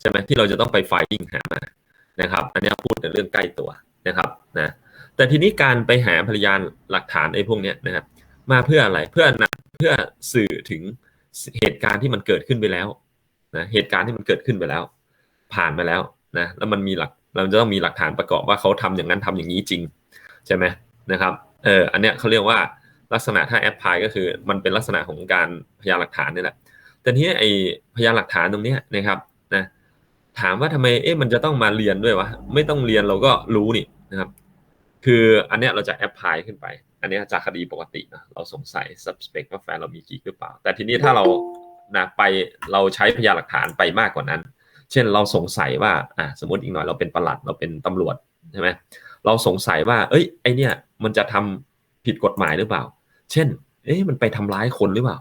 ใช่ไหมที่เราจะต้องไปไฟลิ่งหามานะครับ อันนี้พูดในเรื่องใกล้ตัวนะครับนะแต่ทีนี้การไปหาพยานหลักฐานไอ้พวกเนี้ยนะครับ มาเพื่ออะไรเพื่อนำเพื่อสื่อถึงเหตุการณ์ที่มันเกิดขึ้นไปแล้วนะเหตุการณ์ที่มันเกิดขึ้นไปแล้ว ผ่านไปแล้วนะแล้วมันมีหลักเราจะต้องมีหลักฐานประกอบว่าเขาทำอย่างนั้นทำอย่างนี้จริงใช่ไหมนะครับเอออันเนี้ยเขาเรียกว่าลักษณะถ้าแอปพลายก็คือมันเป็นลักษณะของการพยานหลักฐานนี่แหละแต่ทีนี้ไอพยานหลักฐานตรงเนี้ยนะครับ ถามว่าทำไมเอ๊ะมันจะต้องมาเรียนด้วยวะไม่ต้องเรียนเราก็รู้นี่นะครับ คืออันเนี้ยเราจะแอปพลายขึ้นไป อันนี้จากคดีปกตินะเราสงสัย suspect ว่าแฟนเรามีกิ๊กหรือเปล่า แต่ทีนี้ถ้าเรานะไปเราใช้พยานหลักฐานไปมากกว่านั้น เช่นเราสงสัยว่าอะสมมติอีกหน่อยเราเป็นประหลัดเราเป็นตำรวจใช่ไหมเราสงสัยว่า เอ้ยไอเนี่ยมันจะทำผิดกฎหมายหรือเปล่า เช่น เอ๊ะมันไปทำร้ายคนหรือเปล่า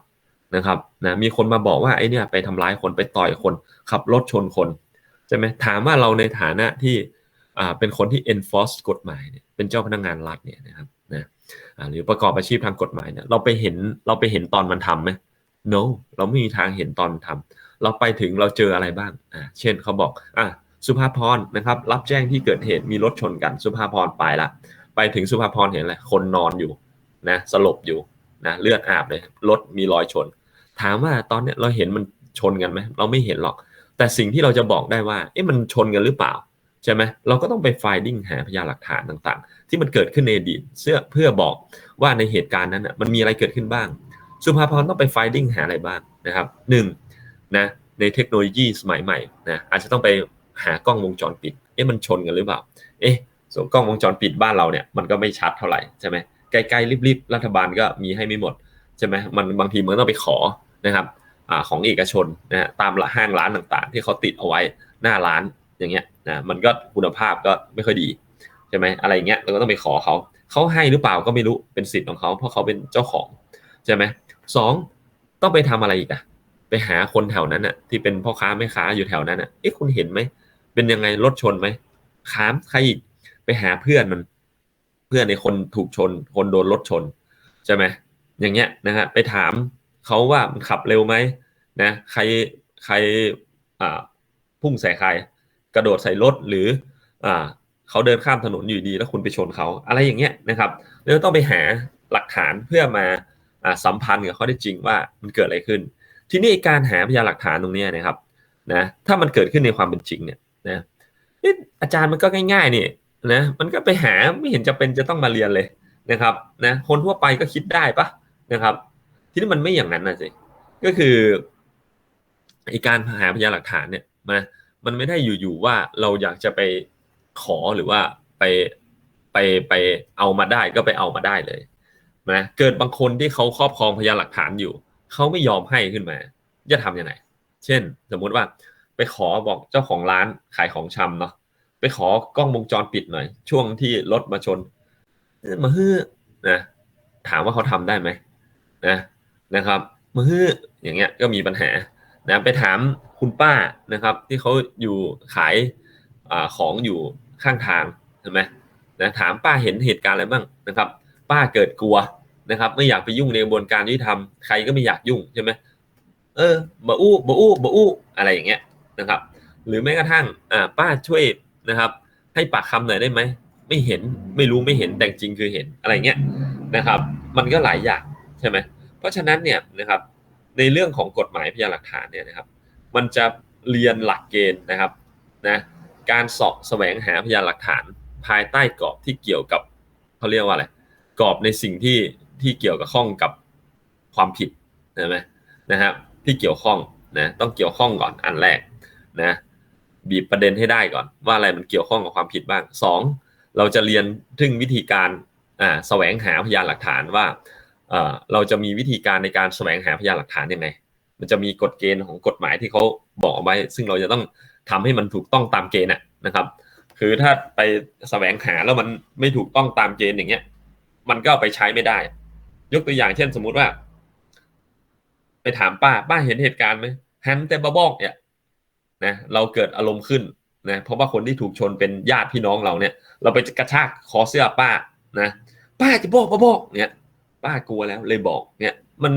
นะครับนะมีคนมาบอกว่าไอเนี่ยไปทำร้ายคนไปต่อยคน ขับรถชนคน ใช่ไหมถามว่าเราในฐานะที่เป็นคนที่ enforce กฎหมายเนี่ยเป็นเจ้าพนักงานรัฐเนี่ยนะครับนะหรือประกอบอาชีพทางกฎหมายเนี่ยเราไปเห็นเราไปเห็นตอนมันทำไหม no เราไม่มีทางเห็นตอนทำเราไปถึงเราเจออะไรบ้างอ่าเช่นเขาบอกอะสุภาพรนะครับ รับแจ้งที่เกิดเหตุมีรถชนกันสุภาพรไปละไปถึงสุภาพรเห็นอะไรคนนอนอยู่นะสลบอยู่นะเลือดอาบเลยรถมีรอยชน ถามว่าตอนเนี้ยเราเห็นมันชนกันไหมเราไม่เห็นหรอก แต่สิ่งที่เราจะบอกได้ว่าเอ๊ะมันชนกันหรือเปล่าใช่ไหมเราก็ต้องไปไฟดิ้งหาพยานหลักฐานต่างๆ ที่มันเกิดขึ้นในอดีตเพื่อเพื่อบอกว่าในเหตุการณ์นั้นอะมันมีอะไรเกิดขึ้นบ้าง สุภาพรต้องไปไฟดิ้งหาอะไรบ้างนะครับหนึ่งนะในเทคโนโลยีสมัยใหม่นะอาจจะต้องไปหากล้องวงจรปิด เอ๊ะมันชนกันหรือเปล่า เอ๊ะส่วนกล้องวงจรปิดบ้านเราเนี่ยมันก็ไม่ชัดเท่าไหร่ใช่ไหมใกล้ๆรีบๆรัฐบาลก็มีให้ไม่หมดใช่ไหมมันบางทีมันต้องไปขอนะครับ อของเอกชนนะฮะตามห้างร้านต่างๆ ที่เขาติดเอาไว้หน้าร้านอย่างเงี้ยนะมันก็คุณภาพก็ไม่ค่อยดีใช่ไหมอะไรเงี้ยเราก็ต้องไปขอเขาเขาให้หรือเปล่าก็ไม่รู้เป็นสิทธิ์ของเขาเพราะเขาเป็นเจ้าของใช่ไหมสองต้องไปทำอะไรอีกอะไปหาคนแถวนั้นอะที่เป็นพ่อค้าแม่ค้าอยู่แถวนั้นอะเอ๊ะคุณเห็นไหมเป็นยังไงรถชนไหมขามใครอีกไปหาเพื่อนมันเพื่อนในคนถูกชน คนโดนรถชนใช่ไหมอย่างเงี้ยนะฮะไปถาม เขาว่ามันขับเร็วไหมนะใครใครพุ่งใส่ใคร กระโดดใส่รถหรืออ่าเขาเดินข้ามถนนอยู่ดีแล้วคุณไปชนเขาอะไรอย่างเงี้ยนะครับแล้วต้องไปหาหลักฐานเพื่อมาสัมพันธ์กับข้อได้จริงว่ามันเกิดอะไรขึ้น ทีนี้การหาพยานหลักฐานตรงนี้นะครับนะถ้ามันเกิดขึ้นในความเป็นจริงเนี่ยนะอาจารย์มันก็ง่ายๆนี่นะมันก็ไปหาไม่เห็นจะเป็นจะต้องมาเรียนเลยนะครับนะคนทั่วไปก็คิดได้ปะนะครับ ทีนี้มันไม่อย่างนั้นนะสิก็คือไอการหาพยานหลักฐานเนี่ยมามันไม่ได้อยู่ๆว่าเราอยากจะไปขอหรือว่าไปไปไปเอามาได้ก็ไปเอามาได้เลยนะเกิดบางคนที่เขาครอบครองพยานหลักฐานอยู่เขาไม่ยอมให้ขึ้นมา จะทำยังไงเช่น สมมุติว่าไปขอบอกเจ้าของร้านขายของชำเนาะไปขอกล้องวงจรปิดหน่อย ช่วงที่รถมาชนมาฮื้อนะถามว่าเขาทำได้ไหมนะ นะครับมาฮื้ออย่างเงี้ยก็มีปัญหานะไปถามคุณป้านะครับ ที่เขาอยู่ขายอของอยู่ข้างทางใช่ไหมนะถามป้าเห็นเหตุการณ์อะไรบ้างนะครับ ป้าเกิดกลัวนะครับ ไม่อยากไปยุ่งในกระบวนการที่ทำใครก็ไม่อยากยุ่งใช่ไหมเออบ่อู้บ่อู้บ่อู้อะไรอย่างเงี้ยนะครับ หรือแม้กระทั่งอ่าป้าช่วยนะครับ ให้ปากคำหน่อยได้ไหมไม่เห็นไม่รู้ไม่เห็นแต่จริงคือเห็นอะไรเงี้ยนะครับ มันก็หลายอย่างใช่ไหม เพราะฉะนั้นเนี่ยนะครับในเรื่องของกฎหมายพยานหลักฐานเนี่ยนะครับ มันจะเรียนหลักเกณฑ์นะครับนะการสอบแสวงหาพยานหลักฐานภายใต้กรอบที่เกี่ยวกับเขาเรียกว่าอะไรกรอบในสิ่งที่ที่เกี่ยวกับข้องกับความผิดใช่ไหมนะครับที่เกี่ยวข้องนะต้องเกี่ยวข้องก่อนอันแรกนะบีบประเด็นให้ได้ก่อน ว่าอะไรมันเกี่ยวข้องกับความผิดบ้างสองเราจะเรียนถึงวิธีการอ่าแสวงหาพยานหลักฐานว่า เราจะมีวิธีการในการแสวงหาพยานหลักฐานยังไง มันจะมีกฎเกณฑ์ของกฎหมายที่เขาบอกไว้ ซึ่งเราจะต้องทำให้มันถูกต้องตามเกณฑ์นะครับ คือถ้าไปแสวงหาแล้วมันไม่ถูกต้องตามเกณฑ์อย่างเงี้ย มันก็ไปใช้ไม่ได้ ยกตัวอย่างเช่นสมมุติว่า ไปถามป้าป้าเห็นเหตุการณ์ไหมฮันแต่บาบอกเนี่ยนะเราเกิดอารมณ์ขึ้นนะเพราะว่าคนที่ถูกชนเป็นญาติพี่น้องเราเนี่ย เราไปกระชากคอเสื้อป้านะป้าจะบอกบาบอกเนี่ย ป้ากลัวแล้วเลยบอกเนี่ยมัน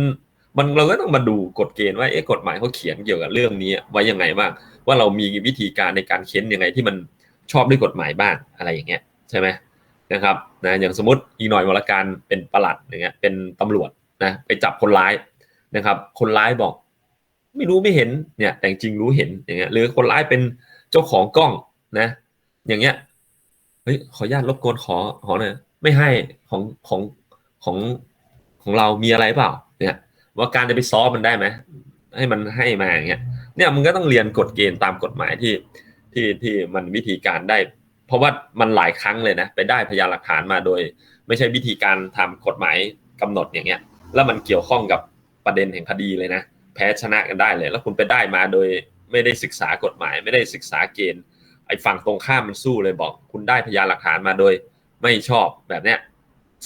มันเราก็ต้องมาดูกฎเกณฑ์ว่าเอ๊ะกฎหมายเขาเขียนเกี่ยวกับเรื่องนี้ไว้ยังไงบ้างว่าเรามีวิธีการในการเค้นยังไงที่มันชอบด้วยกฎหมายบ้างอะไรอย่างเงี้ยใช่ไหมนะครับนะอย่างสมมติอีกหน่อยวรการเป็นประหลัดอย่างเงี้ยเป็นตำรวจนะไปจับคนร้ายนะครับ คนร้ายบอก ไม่รู้ไม่เห็นเนี่ยแต่จริงรู้เห็นอย่างเงี้ยหรือคนร้ายเป็นเจ้าของกล้องนะ อย่างเงี้ยเฮ้ยขออนุญาตรบกวนขอขอหน่อยไม่ให้ของของของ ของเรามีอะไรเปล่า เนี่ย ว่าการจะไปซ้อมมันได้ไหมให้มันให้มาอย่างเงี้ยเนี่ยมันก็ต้องเรียนกฎเกณฑ์ตามกฎหมายที่ที่ที่มันวิธีการได้ เพราะว่ามันหลายครั้งเลยนะไปได้พยานหลักฐานมาโดย ไม่ใช่วิธีการทำกฎหมายกำหนดอย่างเงี้ย แล้วมันเกี่ยวข้องกับประเด็นแห่งคดีเลยนะแพ้ชนะกันได้เลย แล้วคุณไปได้มาโดยไม่ได้ศึกษากฎหมาย ไม่ได้ศึกษาเกณฑ์ไอ้ฝั่งตรงข้ามมันสู้เลยบอก คุณได้พยานหลักฐานมาโดย ไม่ชอบแบบเนี้ย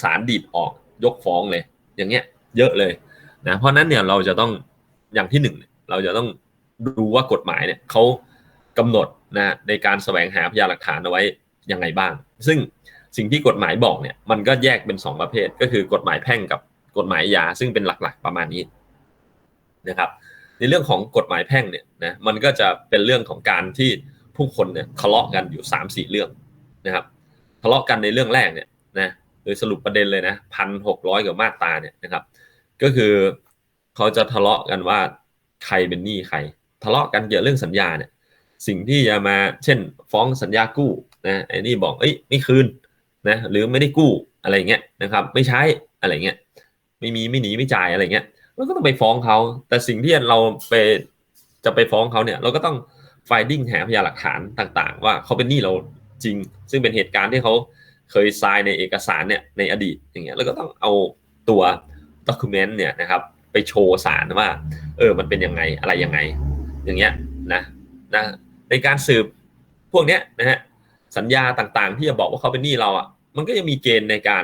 ศาลดีดออกยกฟ้องเลย อย่างเงี้ยเยอะเลยนะเพราะนั้นเนี่ยเราจะต้องอย่างที่หนึ่งเราจะต้องดูว่ากฎหมายเนี่ยเขากำหนดนะในการแสวงหาพยานหลักฐานเอาไว้ยังไงบ้าง ซึ่งสิ่งที่กฎหมายบอกเนี่ยมันก็แยกเป็น 2 ประเภท ก็คือกฎหมายแพ่งกับกฎหมายยาซึ่งเป็นหลักๆประมาณนี้นะครับ ในเรื่องของกฎหมายแพ่งเนี่ยนะมันก็จะเป็นเรื่องของการที่ผู้คนเนี่ยทะเลาะกันอยู่3ามสี่เรื่องนะครับทะเลาะกันในเรื่องแรกเนี่ยนะ ดยสรุปประเด็นเลยนะพันหกร้อยกว่ามาตาเนี่ยนะครับ ก็คือเขาจะทะเลาะกันว่าใครเป็นหนี้ใคร ทะเลาะกันเกี่ยวเรื่องสัญญาเนี่ย สิ่งที่จะมาเช่น ฟ้องสัญญากู้นะไอ้นี่บอกเอ้ยไม่คืนนะหรือไม่ได้กู้อะไรเงี้ยนะครับ ไม่ใช้อะไรเงี้ยไม่มีไม่หนีไม่จ่ายอะไรเงี้ยเราก็ต้องไปฟ้องเขา แต่สิ่งที่เราไปจะไปฟ้องเขาเนี่ยเราก็ต้องไฟดิ้งหาพยานหลักฐานต่าง ๆ ว่าเขาเป็นหนี้เราจริง ซึ่งเป็นเหตุการณ์ที่เขา เคยทรายในเอกสารเนี่ยในอดีตอย่างเงี้ยแล้วก็ต้องเอาตัวด็อกิเมนต์เนี่ยนะครับไปโชว์สารว่าเออมันเป็นยังไงอะไรยังไง อย่างเงี้ยนะนะในการสืบพวกเนี้ยนะฮะสัญญาต่างๆ ที่จะบอกว่าเขาเป็นหนี้เราอะมันก็ยังมีเกณฑ์ในการ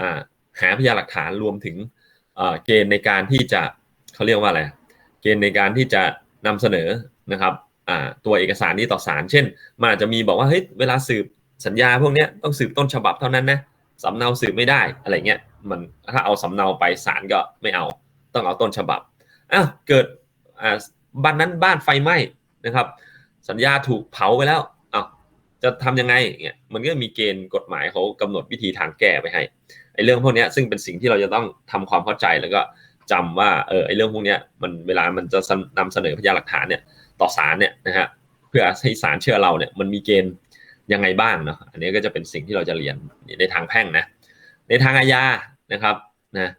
อ่าหาพยานหลักฐานรวมถึงเกณฑ์ในการที่จะเขาเรียกว่าอะไรเกณฑ์ในการที่จะนำเสนอนะครับตัวเอกสารนี้ต่อศาลเช่น มันอาจจะมีบอกว่าเฮ้ยเวลาสืบ สัญญาพวกนี้ต้องสืบต้นฉบับเท่านั้นนะสำเนาสืบไม่ได้อะไรเงี้ยมันถ้าเอาสำเนาไปศาลก็ไม่เอา ต้องเอาต้นฉบับอ้าวเกิดอ่าบ้านนั้นบ้านไฟไหม้นะครับ สัญญาถูกเผาไปแล้วอ้าวจะทำยังไงเงี้ยมันก็มีเกณฑ์กฎหมายเขากำหนดวิธีทางแก้ไปให้ไอ้เรื่องพวกนี้ซึ่งเป็นสิ่งที่เราจะต้องทำความเข้าใจแล้วก็จำว่าเออไอ้เรื่องพวกนี้มันเวลามันจะนำเสนอพยานหลักฐานเนี่ยต่อศาลเนี่ยนะฮะเพื่อให้ศาลเชื่อเราเนี่ยมันมีเกณฑ์ ยังไงบ้างเนาะอันนี้ก็จะเป็นสิ่งที่เราจะเรียนในทางแพ่งนะ ในทางอาญานะครับนะ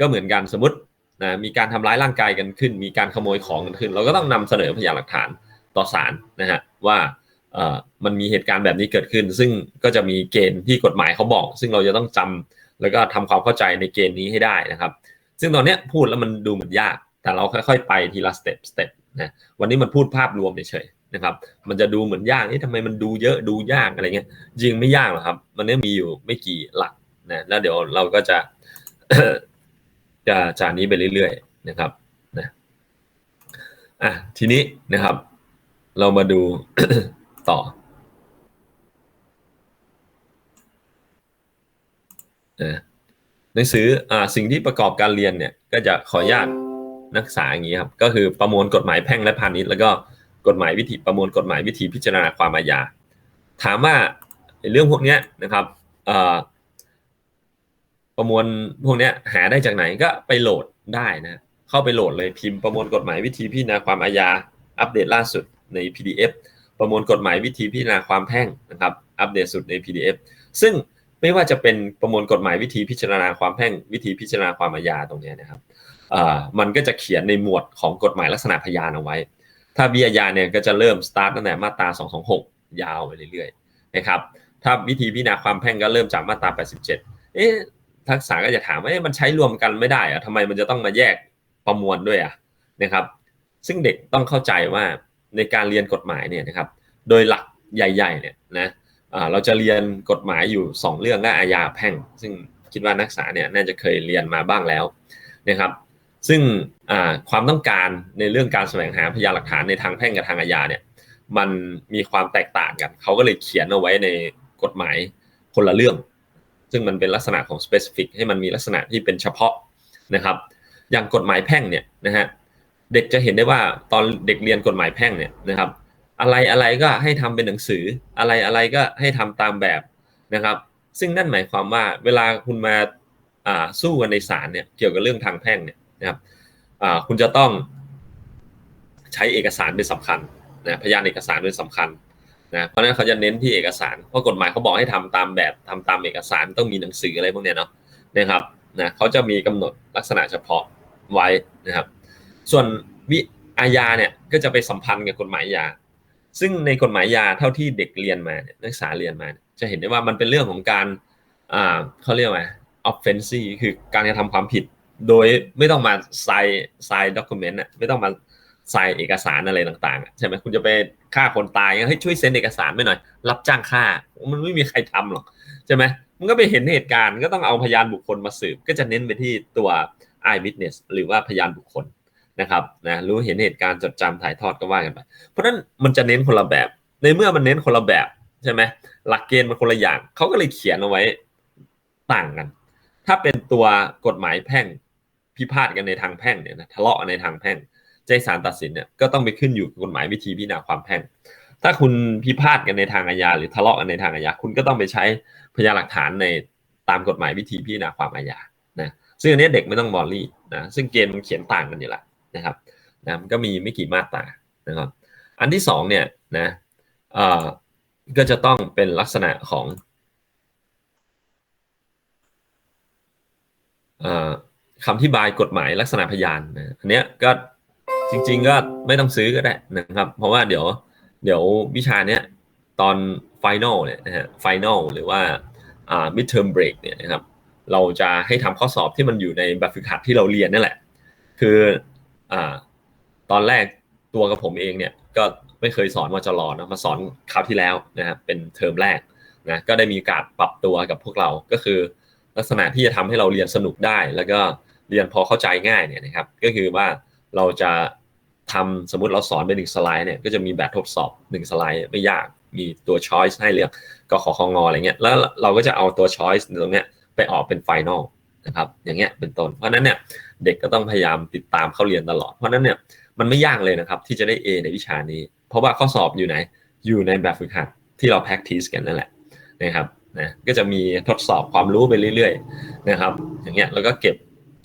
ก็เหมือนกันสมมตินะมีการทำร้ายร่างกายกันขึ้น มีการขโมยของกันขึ้น เราก็ต้องนำเสนอพยานหลักฐานต่อศาลนะฮะว่าเอ่อมันมีเหตุการณ์แบบนี้เกิดขึ้น ซึ่งก็จะมีเกณฑ์ที่กฎหมายเขาบอก ซึ่งเราจะต้องจำแล้วก็ทำความเข้าใจในเกณฑ์นี้ให้ได้นะครับ ซึ่งตอนนี้พูดแล้วมันดูเหมือนยาก แต่เราค่อยๆ ไปทีละสเต็ปสเต็ปนะวันนี้มันพูดภาพรวมเฉยๆ นะครับ มันจะดูเหมือนยากนี่ทำไมมันดูเยอะดูยากอะไรเงี้ยจริงไม่ยากหรอกครับ มันเนี่ยมีอยู่ไม่กี่หลักนะแล้วเดี๋ยวเราก็จะจะจานนี้ไปเรื่อยๆนะครับนะอะทีนี้นะครับ เรามาดูต่อหนังสืออ่าสิ่งที่ประกอบการเรียนเนี่ย ก็จะขออนุญาตนักศึกษาอย่างนี้ครับ ก็คือประมวลกฎหมายแพ่งและพาณิชย์แล้วก็ กฎหมายวิธีประมวลกฎหมายวิธีพิจารณาความอาญาถามว่าเรื่องพวกนี้นะครับประมวลพวกนี้หาได้จากไหนก็ไปโหลดได้นะเข้าไปโหลดเลยพิมพ์ประมวลกฎหมายวิธีพิจารณาความอาญาอัปเดตล่าสุดใน PDF ประมวลกฎหมายวิธีพิจารณาความแพ่งนะครับอัปเดตสุดใน PDF ซึ่งไม่ว่าจะเป็นประมวลกฎหมายวิธีพิจารณาความแพ่งวิธีพิจารณาความอาญาตรงนี้นะครับมันก็จะเขียนในหมวดของกฎหมายลักษณะพยานเอาไว้ ถ้าวิอาญาเนี่ยก็จะเริ่มสตาร์ทตั้งแต่มาตรา 226 ยาวไปเรื่อยๆนะครับถ้าวิธีพิจารณาความแพ่งก็เริ่มจากมาตรา 87 เอ๊ะทักษะก็จะถามว่ามันใช้รวมกันไม่ได้อะทำไมมันจะต้องมาแยกประมวลด้วยอะนะครับ ซึ่งเด็กต้องเข้าใจว่าในการเรียนกฎหมายเนี่ยนะครับ โดยหลักใหญ่ๆเนี่ยนะเราจะเรียนกฎหมายอยู่ 2 เรื่องก็อาญาแพ่ง ซึ่งคิดว่านักศึกษาเนี่ยน่าจะเคยเรียนมาบ้างแล้วนะครับ ซึ่งความต้องการในเรื่องการแสวงหาพยานหลักฐานในทางแพ่งกับทางอาญาเนี่ยมันมีความแตกต่างกันเขาก็เลยเขียนเอาไว้ในกฎหมายคนละเรื่อง ซึ่งมันเป็นลักษณะของ specific ให้มันมีลักษณะที่เป็นเฉพาะนะครับ อย่างกฎหมายแพ่งเนี่ยนะฮะเด็กจะเห็นได้ว่าตอนเด็กเรียนกฎหมายแพ่งเนี่ยนะครับ อะไรอะไรก็ให้ทำเป็นหนังสืออะไรอะไรก็ให้ทำตามแบบนะครับ ซึ่งนั่นหมายความว่าเวลาคุณมาอ่าสู้กันในศาลเนี่ยเกี่ยวกับเรื่องทางแพ่งเนี่ย นะครับคุณจะต้องใช้เอกสารเป็นสำคัญนะพยานเอกสารเป็นสำคัญนะเพราะนั้นเขาจะเน้นที่เอกสารเพราะกฎหมายเขาบอกให้ทำตามแบบทำตามเอกสารต้องมีหนังสืออะไรพวกเนี้ยเนาะนะครับนะเขาจะมีกำหนดลักษณะเฉพาะไว้นะครับ ส่วนวิอาญาเนี่ยก็จะไปสัมพันธ์กับกฎหมายยา ซึ่งในกฎหมายยาเท่าที่เด็กเรียนมาเนี่ยนักศึกษาเรียนมา จะเห็นได้ว่ามันเป็นเรื่องของการอ่าเขาเรียกว่า offensive คือการกระทำความผิด โดยไม่ต้องมา sign sign document อะไม่ต้องมา sign เอกสารอะไรต่างๆใช่ไหมคุณจะไปฆ่าคนตายเฮ้ยช่วยเซ็นเอกสารไปหน่อย รับจ้างฆ่า มันไม่มีใครทำหรอกใช่ไหมมันก็ไปเห็นเหตุการณ์ก็ต้องเอาพยานบุคคลมาสืบ ก็จะเน้นไปที่ตัว eye witness หรือว่าพยานบุคคลนะครับนะรู้เห็นเหตุการณ์จดจำถ่ายทอดก็ว่ากันไปเพราะฉะนั้นมันจะเน้นคนละแบบ ในเมื่อมันเน้นคนละแบบใช่ไหมหลักเกณฑ์มันคนละอย่างเขาก็เลยเขียนเอาไว้ต่างกัน ถ้าเป็นตัวกฎหมายแพ่ง พิพาทกันในทางแพ่งเนี่ยนะทะเลาะในทางแพ่งใจศาลตัดสินเนี่ยก็ต้องไปขึ้นอยู่กับกฎหมายวิธีพิจารณาความแพ่ง ถ้าคุณพิพาทกันในทางอาญาหรือทะเลาะกันในทางอาญาคุณก็ต้องไปใช้พยานหลักฐานในตามกฎหมายวิธีพิจารณาความอาญานะซึ่งอันนี้เด็กไม่ต้องบอลลี่นะซึ่งเกณฑ์มันเขียนต่างกันอยู่แล้วนะครับนะมันก็มีไม่กี่มาตรานะครับ อันที่สองเนี่ยนะเอ่อก็จะต้องเป็นลักษณะของเอ่อ คำอธิบายกฎหมายลักษณะพยานนะอันเนี้ยก็จริง ๆ ก็ไม่ต้องซื้อก็ได้นะครับ เพราะว่าเดี๋ยวเดี๋ยววิชาเนี้ยตอนไฟแนลเนี่ยนะฮะไฟแนลหรือว่าอ่า midterm break เนี่ยนะครับเราจะให้ทำข้อสอบที่มันอยู่ในแบบฝึกหัดที่เราเรียนนั่นแหละ คืออ่าตอนแรกตัวกับผมเองเนี่ยก็ไม่เคยสอนวจรนะมาสอนคราวที่แล้วนะครับเป็นเทอมแรกนะก็ได้มีการปรับตัวกับพวกเราก็คือ ลักษณะที่จะทำให้เราเรียนสนุกได้ แล้วก็ เรียนพอเข้าใจง่ายเนี่ยนะครับ ก็คือว่าเราจะทำสมมติเราสอนเป็นหนึ่งสไลด์เนี่ยก็จะมีแบบทดสอบหนึ่งสไลด์ไม่ยากมีตัว choice ให้เลือกก็ขอคงอะไรเงี้ยแล้วเราก็จะเอาตัว choice ตรงเนี้ยไปออกเป็น final นะครับอย่างเงี้ยเป็นต้นเพราะนั้นเนี่ยเด็กก็ต้องพยายามติดตามเข้าเรียนตลอด เพราะนั้นเนี่ยมันไม่ยากเลยนะครับที่จะได้ A ในวิชานี้ เพราะว่าข้อสอบอยู่ไหนอยู่ในแบบฝึกหัดที่เรา practice กันนั่นแหละนะครับนะก็จะมีทดสอบความรู้ไปเรื่อยๆนะครับอย่างเงี้ยแล้วก็เก็บ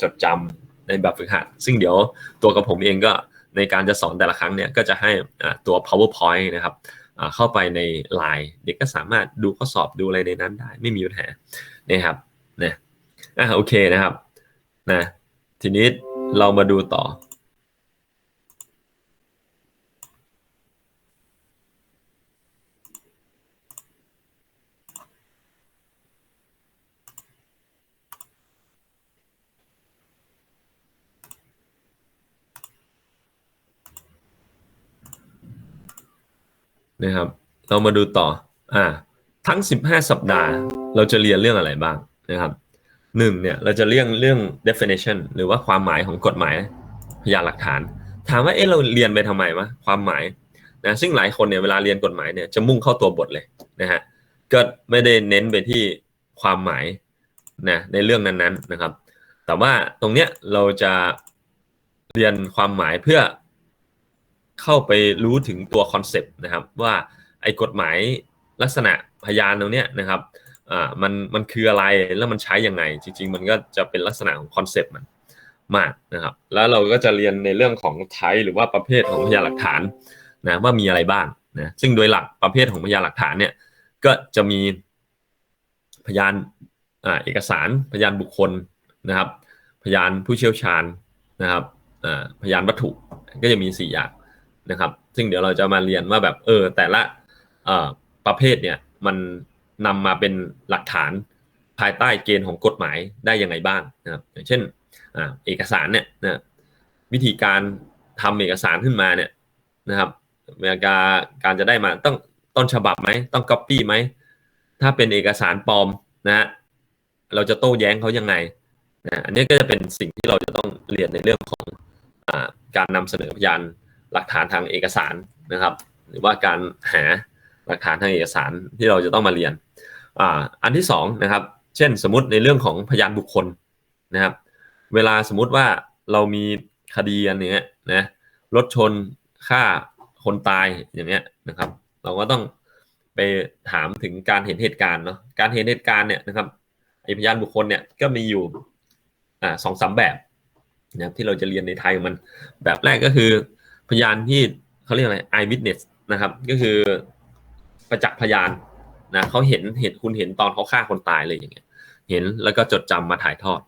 จดจำในแบบฝึกหัด ซึ่งเดี๋ยวตัวกับผมเองก็ในการจะสอนแต่ละครั้งเนี่ยก็จะให้ตัว powerpoint นะครับเข้าไปใน Line เด็กก็สามารถดูข้อสอบดูอะไรในนั้นได้ ไม่มีปัญหานะครับนะอะโอเคนะครับนะทีนี้เรามาดูต่อ นะครับ เรามาดูต่ออ่าทั้ง 15 สัปดาห์ เราจะเรียนเรื่องอะไรบ้างนะครับหนึ่งเนี่ยเราจะเรียนเรื่อง definition หรือว่าความหมายของกฎหมายพยานหลักฐาน ถามว่าเอ๊ะเราเรียนไปทำไมวะความหมายนะซึ่งหลายคนเนี่ยเวลาเรียนกฎหมายเนี่ยจะมุ่งเข้าตัวบทเลยนะฮะก็ไม่ได้เน้นไปที่ความหมายนะในเรื่องนั้นๆนะครับ แต่ว่าตรงเนี้ยเราจะเรียนความหมายเพื่อ เข้าไปรู้ถึงตัวคอนเซปต์นะครับ ว่าไอ้กฎหมายลักษณะพยานตรงเนี้ยนะครับอ่ามันมันคืออะไรแล้วมันใช้ยังไง จริง ๆ มันก็จะเป็นลักษณะของคอนเซปต์มันมากนะครับ แล้วเราก็จะเรียนในเรื่องของไทป์หรือว่าประเภทของพยานหลักฐานนะว่ามีอะไรบ้างนะซึ่งโดยหลักประเภทของพยานหลักฐานเนี่ยก็จะมีพยานอ่าเอกสารพยานบุคคลนะครับ พยานผู้เชี่ยวชาญนะครับอ่าพยานวัตถุก็จะมี 4 อย่าง นะครับ ซึ่งเดี๋ยวเราจะมาเรียนว่าแบบเออแต่ละประเภทเนี่ยมันนำมาเป็นหลักฐานภายใต้เกณฑ์ของกฎหมายได้ยังไงบ้างนะครับ อย่างเช่นเอกสารเนี่ยนะวิธีการทำเอกสารขึ้นมาเนี่ยนะครับเวลาการจะได้มาต้องต้นฉบับไหมต้องก๊อปปี้ไหมถ้าเป็นเอกสารปลอมนะฮะเราจะโต้แย้งเขายังไงนะอันนี้ก็จะเป็นสิ่งที่เราจะต้องเรียนในเรื่องของอการนำเสนอพยาน หลักฐานทางเอกสารนะครับ หรือว่าการหาหลักฐานทางเอกสารที่เราจะต้องมาเรียนอ่าอันที่สองนะครับ เช่นสมมติในเรื่องของพยานบุคคลนะครับ เวลาสมมติว่าเรามีคดีอันนี้นะรถชนฆ่าคนตายอย่างเงี้ยนะครับ เราก็ต้องไปถามถึงการเห็นเหตุการณ์เนาะการเห็นเหตุการณ์เนี่ยนะครับไอพยานบุคคลเนี่ยก็มีอยู่อ่าสองสามแบบนะครับที่เราจะเรียนในไทยมันแบบแรกก็คือ พยานที่เขาเรียกอะไร eye witness นะครับ ก็คือประจักษ์พยานนะเขาเห็นเห็นคุณเห็นตอนเขาฆ่าคนตายเลยอย่างเงี้ย เห็นแล้วก็จดจำมาถ่ายทอด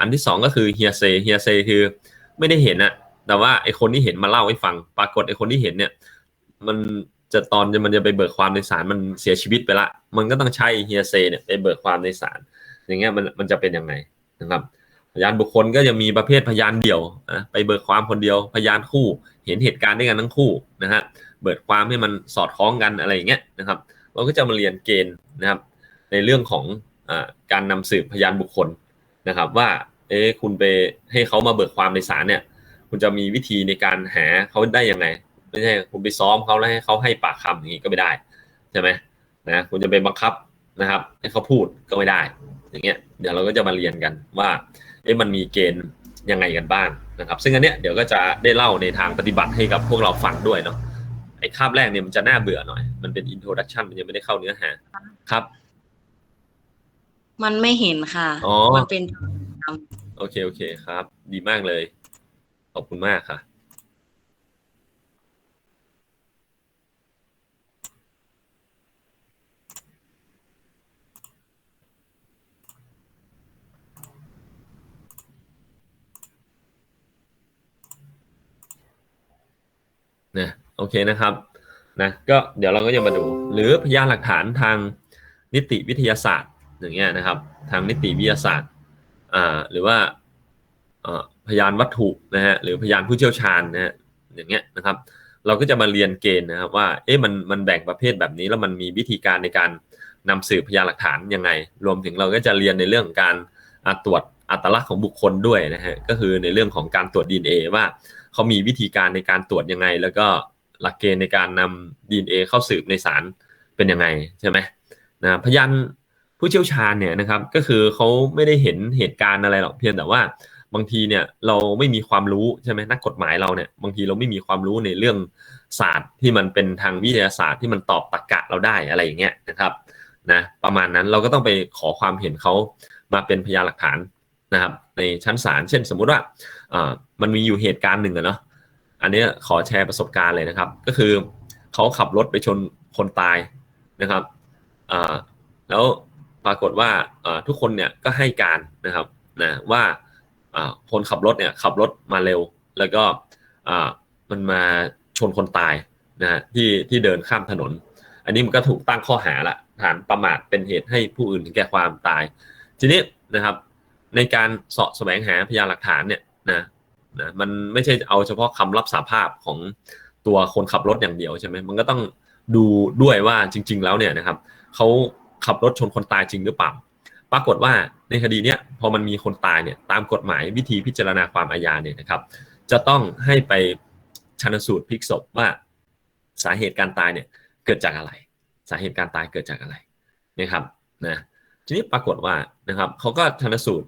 อันที่สองก็คือเฮียเซเฮียเซคือไม่ได้เห็นอะแต่ว่าไอคนที่เห็นมาเล่าให้ฟัง ปรากฏไอคนที่เห็นเนี่ย มันจะตอนจะมันจะไปเบิกความในศาลมันเสียชีวิตไปละ มันก็ต้องใช้เฮียเซเนี่ยไปเบิกความในศาลอย่างเงี้ยมันมันจะเป็นยังไงนะครับ พยานบุคคลก็จะมีประเภทพยานเดี่ยวนะไปเบิกความคนเดียว พยานคู่ เห็นเหตุการณ์ด้วยกันทั้งคู่นะฮะเบิกความให้มันสอดคล้องกันอะไรอย่างเงี้ยนะครับ เราก็จะมาเรียนเกณฑ์นะครับในเรื่องของอการนำสืบพยานบุคคลนะครับ ว่าเอ๊คุณไปให้เขามาเบิกความในศาลเนี่ย คุณจะมีวิธีในการหาเขาได้ยังไงไม่ใช่คุณไปซ้อมเขาแล้วให้เขาให้ปากคำอย่างนี้ก็ไม่ได้ใช่ไหมนะคุณจะไปบังคับนะครับ ให้เขาพูดก็ไม่ได้ อย่างเงี้ยเดี๋ยวเราก็จะมาเรียนกันว่า อ๊ะมันมีเกณฑ์ยังไงกันบ้างนะครับ ซึ่งอันเนี้ยเดี๋ยวก็จะได้เล่าในทางปฏิบัติให้กับพวกเราฟังด้วยเนาะไอ้คาบแรกเนี่ยมันจะน่าเบื่อหน่อย มันเป็นอินโทรดักชันมันยังไม่ได้เข้าเนื้อหาครับ มันไม่เห็นค่ะอ๋อมันเป็นโอเคโอเคครับ ดีมากเลย ขอบคุณมากค่ะ นะโอเคนะครับนะก็เดี๋ยวเราก็จะมาดู หรือพยานหลักฐานทางนิติวิทยาศาสตร์อย่างเงี้ยนะครับ ทางนิติวิทยาศาสตร์อ่าหรือว่าพยานวัตถุนะฮะหรือพยานผู้เชี่ยวชาญนะฮะอย่างเงี้ยนะครับ เราก็จะมาเรียนเกณฑ์นะครับว่าเอ๊ะมันมันแบ่งประเภทแบบนี้แล้วมันมีวิธีการในการนำสืบพยานหลักฐานยังไง รวมถึงเราก็จะเรียนในเรื่องการตรวจอัตลักษณ์ของบุคคลด้วยนะฮะก็คือในเรื่องของการตรวจ DNA ว่า เขามีวิธีการในการตรวจยังไง แล้วก็หลักเกณฑ์ในการนำ DNA เข้าสืบในศาลเป็นยังไงใช่ไหมนะพยานผู้เชี่ยวชาญเนี่ยนะครับก็คือเขาไม่ได้เห็นเหตุการณ์อะไรหรอกเพียงแต่ว่าบางทีเนี่ยเราไม่มีความรู้ใช่ไหมนักกฎหมายเราเนี่ยบางทีเราไม่มีความรู้ในเรื่องศาสตร์ที่มันเป็นทางวิทยาศาสตร์ที่มันตอบตรรกะเราได้อะไรอย่างเงี้ยนะครับนะประมาณนั้นเราก็ต้องไปขอความเห็นเขามาเป็นพยานหลักฐานนะครับ ในชั้นศาล เช่น สมมุติว่ามันมีอยู่เหตุการณ์หนึ่งอะเนาะ อันนี้ขอแชร์ประสบการณ์เลยนะครับ ก็คือเขาขับรถไปชนคนตายนะครับแล้วปรากฏว่าทุกคนเนี่ยก็ให้การนะครับนะว่าคนขับรถเนี่ยขับรถมาเร็ว แล้วก็มันมาชนคนตายนะฮะที่ที่เดินข้ามถนน อันนี้มันก็ถูกตั้งข้อหาละฐานประมาทเป็นเหตุให้ผู้อื่นถึงแก่ความตาย ทีนี้นะครับ ในการสาะแสวงหาพยานหลักฐานเนี่ยนะนะมันไม่ใช่เอาเฉพาะคำรับสาภาพของตัวคนขับรถอย่างเดียวใช่ไหมมันก็ต้องดูด้วยว่าจริง ๆ แล้วเนี่ยนะครับเขาขับรถชนคนตายจริงหรือเปล่าปรากฏว่าในคดีเนี้ยพอมันมีคนตายเนี่ยตามกฎหมายวิธีพิจารณาความอาญาเนี่ยนะครับ จะต้องให้ไปชันสูตรพลิกศพว่าสาเหตุการตายเนี่ยเกิดจากอะไร สาเหตุการตายเกิดจากอะไรนะครับนะทีนี้ปรากฏว่านะครับเขาก็ชันสูตร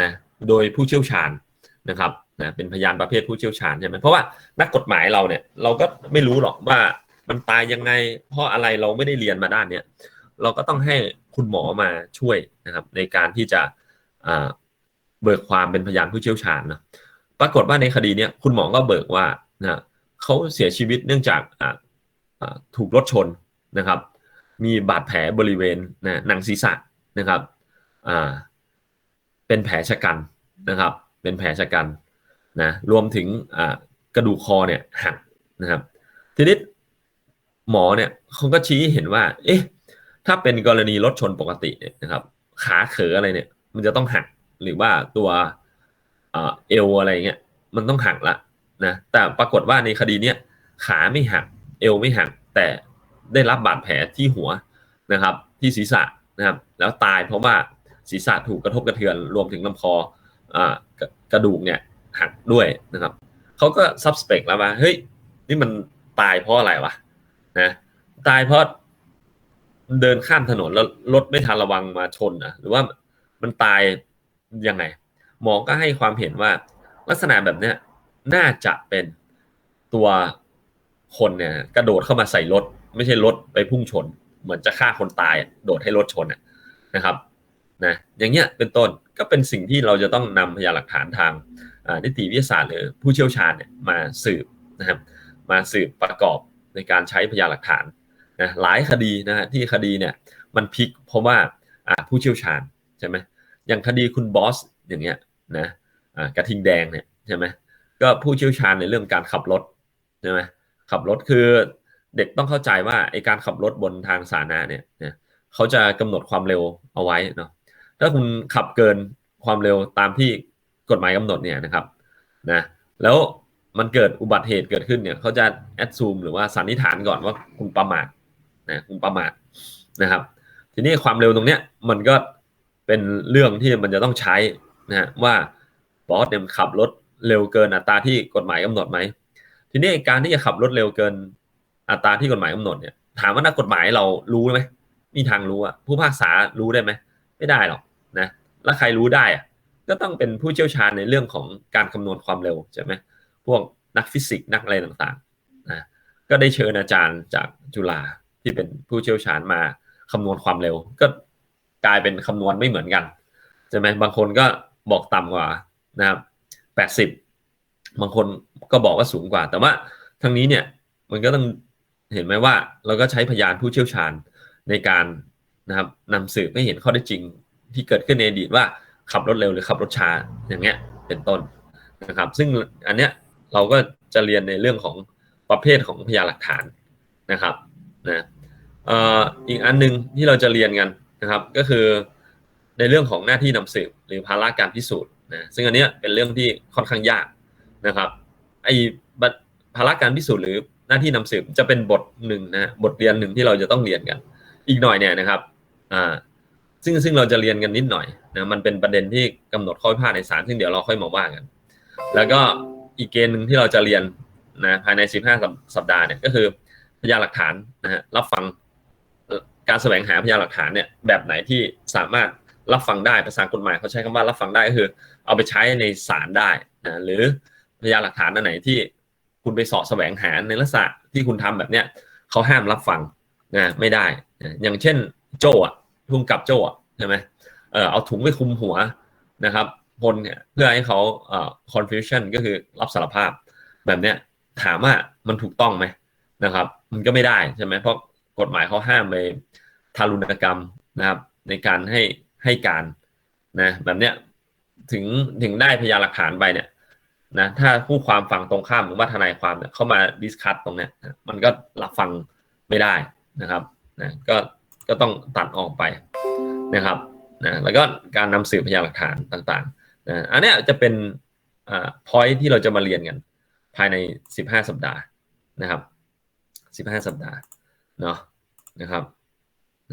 นะโดยผู้เชี่ยวชาญนะครับนะเป็นพยานประเภทผู้เชี่ยวชาญใช่ไหมเพราะว่านักกฎหมายเราเนี่ยเราก็ไม่รู้หรอกว่ามันตายยังไง เพราะอะไรเราไม่ได้เรียนมาด้านเนี้ยเราก็ต้องให้คุณหมอมาช่วยนะครับ ในการที่จะเบิกความเป็นพยานผู้เชี่ยวชาญนะปรากฏว่าในคดีเนี้ยคุณหมอก็เบิกว่านะเขาเสียชีวิตเนื่องจากอ่าถูกรถชนนะครับ มีบาดแผลบริเวณนะหนังศีรษะนะครับอ่า เป็นแผลชะกันนะครับ เป็นแผลชะกันนะรวมถึงกระดูกคอเนี่ยหักนะครับ ทีนี้หมอเนี่ยเขาก็ชี้เห็นว่า เอ๊ะ ถ้าเป็นกรณีรถชนปกติเนี่ยนะครับ ขาเขออะไรเนี่ย มันจะต้องหักหรือว่าตัวเอวอะไรเงี้ยมันต้องหักละนะแต่ปรากฏว่าในคดีเนี้ยขาไม่หัก เอวไม่หัก แต่ได้รับบาดแผลที่หัวนะครับ ที่ศีรษะนะครับ แล้วตายเพราะว่า ศีรษะถูกกระทบกระเทือนรวมถึงลำคออ่ากระดูกเนี่ยหักด้วยนะครับเขาก็ซับสเปกแล้วว่าเฮ้ยนี่มันตายเพราะอะไรวะนะตายเพราะเดินข้ามถนนแล้วรถไม่ทันระวังมาชนนะหรือว่ามันตายยังไง หมอก็ให้ความเห็นว่าลักษณะแบบเนี้ยน่าจะเป็นตัวคนเนี่ยกระโดดเข้ามาใส่รถ ไม่ใช่รถไปพุ่งชน เหมือนจะฆ่าคนตายโดดให้รถชนนะครับ นะอย่างเงี้ยเป็นต้นก็เป็นสิ่งที่เราจะต้องนำพยานหลักฐานทางนิติวิทยาศาสตร์หรือผู้เชี่ยวชาญเนี่ยมาสืบนะครับมาสืบประกอบในการใช้พยานหลักฐานนะหลายคดีนะฮะที่คดีเนี่ยมันพลิกเพราะว่าผู้เชี่ยวชาญใช่ไหมอย่างคดีคุณบอสอย่างเงี้ยนะกระทิงแดงเนี่ยใช่ไหมก็ผู้เชี่ยวชาญในเรื่องการขับรถใช่ไหมขับรถคือเด็กต้องเข้าใจว่าไอการขับรถบนทางสาธารณะเนี่ยเขาจะกำหนดความเร็วเอาไว้เนาะ ถ้าคุณขับเกินความเร็วตามที่กฎหมายกำหนดเนี่ยนะครับนะแล้วมันเกิดอุบัติเหตุเกิดขึ้นเนี่ยเขาจะแอดซูมหรือว่าสันนิษฐานก่อนว่าคุณประมาทนะคุณประมาทนะครับ ทีนี้ความเร็วตรงเนี้ยมันก็เป็นเรื่องที่มันจะต้องใช้นะฮะว่าบอสเนี่ยมันขับรถเร็วเกินอัตราที่กฎหมายกำหนดไหมทีนี้การที่จะขับรถเร็วเกินอัตราที่กฎหมายกำหนดเนี่ยถามว่านักกฎหมายเรารู้ไหมมีทางรู้อะผู้พากษารู้ได้ไหม ไม่ได้หรอกนะแล้วใครรู้ได้อะก็ต้องเป็นผู้เชี่ยวชาญในเรื่องของการคำนวณความเร็วใช่ไหมพวกนักฟิสิกส์นักอะไรต่างๆนะก็ได้เชิญอาจารย์จากจุฬาที่เป็นผู้เชี่ยวชาญมาคำนวณความเร็ว ก็กลายเป็นคำนวณไม่เหมือนกันใช่ไหมบางคนก็บอกต่ำกว่านะครับแปดสิบบางคนก็บอกว่าสูงกว่า แต่ว่าทั้งนี้เนี่ยมันก็ต้องเห็นไหมว่าเราก็ใช้พยานผู้เชี่ยวชาญในการ นะครับนำสืบให้เห็นข้อได้จริงที่เกิดขึ้นในอดีตว่าขับรถเร็วหรือขับรถช้าอย่างเงี้ยเป็นต้นนะครับ ซึ่งอันเนี้ยเราก็จะเรียนในเรื่องของประเภทของพยานหลักฐานนะครับนะอีกอันหนึงที่เราจะเรียนกันนะครับก็คือในเรื่องของหน้าที่นำสืบหรือภาระการพิสูจน์นะซึ่งอันเนี้ยเป็นเรื่องที่ค่อนข้างยากนะครับไอ้ภาระการพิสูจน์หรือหน้าที่นำสืบจะเป็นบทหนึ่งนะบทเรียนหนึ่งที่เราจะต้องเรียนกัน อีกหน่อยเนี่ยนะครับ อ่าซึ่งซึ่งเราจะเรียนกันนิดหน่อยนะมันเป็นประเด็นที่กำหนดข้อพิพาทในศาลซึ่งเดี๋ยวเราค่อยมาว่ากัน แล้วก็อีกเกณฑ์หนึ่งที่เราจะเรียนนะภายใน 15สัปสัปดาห์เนี่ยก็คือพยานหลักฐานนะฮะรับฟังการแสวงหาพยานหลักฐานเนี่ยแบบไหนที่สามารถรับฟังได้ภาษากฎหมายเขาใช้คำว่ารับฟังได้ก็คือ เอาไปใช้ในศาลได้นะหรือพยานหลักฐานอันไหนที่คุณไปสาะแสวงหาในลักษณะที่คุณทำแบบเนี้ยเขาห้ามรับฟังนะไม่ได้นะอย่างเช่นโจ้อะ พุ่งกับโจ้ใช่ไหมเออเอาถุงไปคลุมหัวนะครับคนเนี่ยเพื่อให้เขาเอ่อ confusion ก็คือรับสารภาพ แบบเนี้ยถามว่ามันถูกต้องไหมนะครับ มันก็ไม่ได้ใช่ไหมเพราะกฎหมายเขาห้ามไปทารุณกรรมนะครับ ในการให้ให้การนะแบบเนี้ยถึงถึงได้พยานหลักฐานไปเนี่ยนะถ้าผู้ความฝั่งตรงข้ามหรือว่าทนายความเนี่ยเข้ามาดิสคัตตรงเนี้ยมันก็รับฟังไม่ได้นะครับนะก็ ก็ต้องตัดออกไปนะครับนะแล้วก็การนำสืบพยานหลักฐานต่างๆนะอันนี้จะเป็นอ่า point ที่เราจะมาเรียนกัน ภายใน 15 สัปดาห์นะครับ 15 สัปดาห์เนาะนะครับ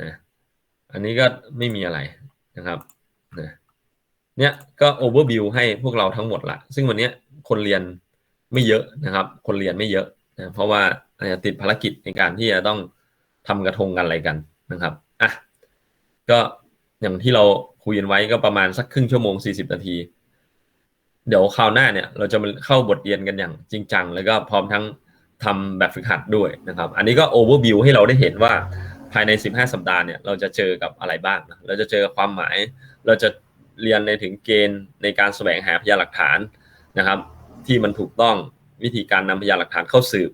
นะอันนี้ก็ไม่มีอะไรนะครับนะเนี่ยก็ overview ให้พวกเราทั้งหมดละ ซึ่งวันนี้คนเรียนไม่เยอะนะครับ คนเรียนไม่เยอะนะเพราะว่าอาจจะติดภารกิจในการที่จะต้องทำกระทงกันอะไรกัน นะครับอะก็อย่างที่เราคุยกันไว้ก็ประมาณสักครึ่งชั่วโมง 40 นาที เดี๋ยวคราวหน้าเนี่ย เราจะมาเข้าบทเรียนกันอย่างจริงจัง แล้วก็พร้อมทั้งทำแบบฝึกหัดด้วยนะครับ อันนี้ก็โอเวอร์วิวให้เราได้เห็นว่าภายใน 15 สัปดาห์เนี่ยเราจะเจอกับอะไรบ้างเราจะเจอความหมาย เราจะเรียนในถึงเกณฑ์ในการแสวงหาพยานหลักฐานนะครับ ที่มันถูกต้องวิธีการนำพยานหลักฐานเข้าสืบ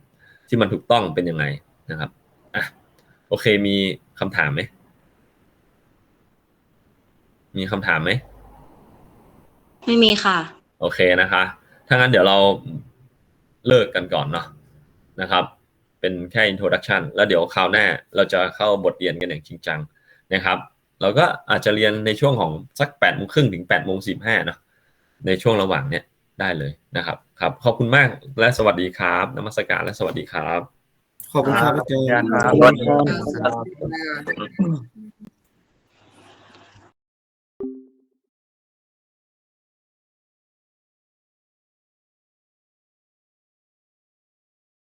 ที่มันถูกต้องเป็นยังไงนะครับอะโอเคมี คำถามไหม มีคำถามไหม ไม่มีค่ะ โอเคนะคะ ถ้างั้นเดี๋ยวเราเลิกกันก่อนเนาะนะครับ เป็นแค่ introduction แล้วเดี๋ยวคราวหน้าเราจะเข้าบทเรียนกันอย่างจริงจังนะครับ เราก็อาจจะเรียนในช่วงของสักแปดโมงครึ่งถึงแปดโมงสิบห้าเนาะในช่วงระหว่างเนี้ยได้เลยนะครับ ครับ ขอบคุณมากและสวัสดีครับนมัสการและสวัสดีครับ ขอบคุณครับอาจารย์ครับขอบคุณครับ ครับ